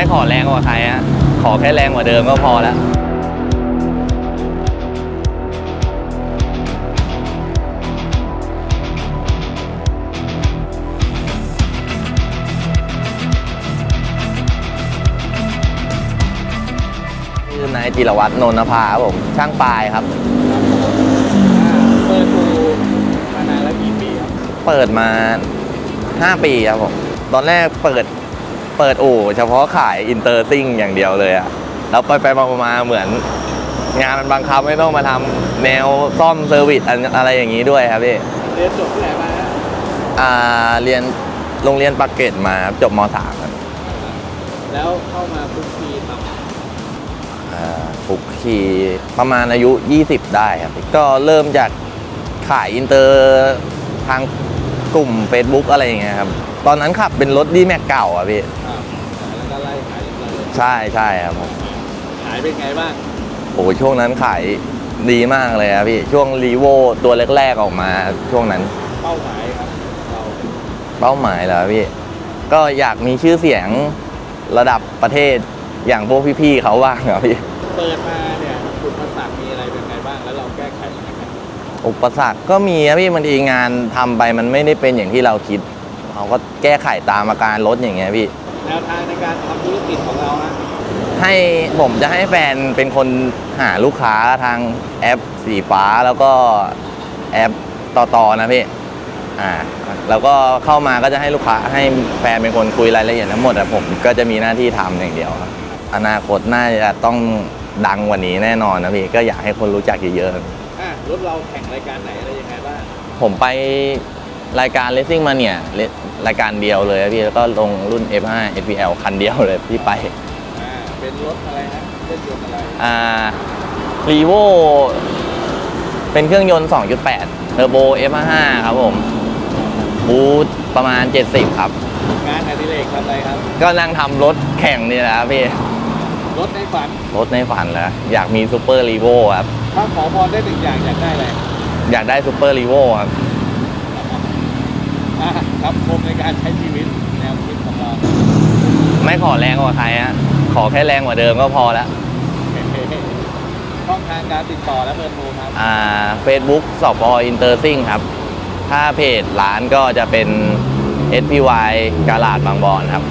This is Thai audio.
ไม่ขอแรงกว่าใครฮะขอแค่แรงกว่าเดิมก็พอแล้วชื่อนายจิรวัตรนนทภาครับผมช่างปลายครับ เปิดดูมานานแล้วกี่ปีครับ เปิดมา 5 ปีครับผม ตอนแรกเปิด เปิดอู่เฉพาะขายอินเตอร์ซิ่งอย่างเดียวเลยอะแล้วไปไปมามาๆเหมือน งานมันบังคับไม่ต้องมาทำแนวซ่อมเซอร์วิสอันอะไรอย่างนี้ด้วยครับพี่เรียนจบที่ไหนมาฮะอ่าเรียนโรงเรียนปากเกร็ดมาครับจบม .3 ครับแล้วเข้ามาคุกคีทอ่าปุกคีประมาณอายุ 20 ได้ครับพี่ก็เริ่มจากขายอินเตอร์ทางกลุ่ม Facebook อะไรอย่างเงี้ยครับ ตอนนั้นขับเป็นรถดีแม็กเก่าอะพี่ ใช่ใช่ครับผมขายเป็นไงบ้างโอ้โหช่วงนั้นขายดีมากเลยครับพี่ช่วงรีโวตัวแรกๆออกมาช่วงนั้นเป้าหมายครับเราเป้าหมายเหรอพี่ ก็อยากมีชื่อเสียงระดับประเทศอย่างพวกพี่ๆเขาบ้างครับพี่เปิดมาเนี่ยอุปสรรคมีอะไรเป็นไงบ้างแล้วเราแก้ไขยังไงครับอุปสรรคก็มีครับพี่บางทีงานทำไปมันไม่ได้เป็นอย่างที่เราคิดเราก็แก้ไขตามอาการรถอย่างเงี้ยพี่ แนวทางในการทำธุรกิจของเราฮะให้ผมจะให้แฟนเป็นคนหาลูกค้าทางแอปสีฟ้าแล้วก็แอปต่อต่อนะพี่อ่าแล้วก็เข้ามาก็จะให้ลูกค้าให้แฟนเป็นคนคุยรายละเอียดทั้งหมดแต่ผมก็จะมีหน้าที่ทำอย่างเดียวครับอนาคตน่าจะต้องดังกว่านี้แน่นอนนะพี่ก็อยากให้คนรู้จักเยอะๆอะรถเราแข่งรายการไหนอะไรยังไงบ้างผมไป รายการ Racing มาเนี่ยรายการเดียวเลยครับพี่แล้วก็ลงรุ่น F5 FPL คันเดียวเลยที่ไปอ่าเป็นรถอะไรนะเครื่องยนต์อะไรอ่ารีโวเป็นเครื่องยนต์ 2.8 เทอร์โบ F5 ครับผม บูทประมาณ 70 ครับ งานอดิเรกทำอะไรครับ ก็นั่งทำรถแข่งนี่แหละครับพี่ รถในฝัน รถในฝันแล้ว อยากมีซูเปอร์รีโวครับ ถ้าขอพรได้หนึ่งอย่างอยากได้อะไร อยากได้ซูเปอร์รีโวครับอะ ครับชมในการใช้ชีวิตแนวคิดของเราไม่ขอแรงกว่าใครฮะขอแค่แรงกว่าเดิมก็พอแล้วช่องทางการติดต่อและเบอร์โทรครับอ่าเฟซบุ๊กสอบออินเตอร์ซิงครับ ถ้าเพจร้านก็จะเป็น SPY กาลาดบางบอนครับ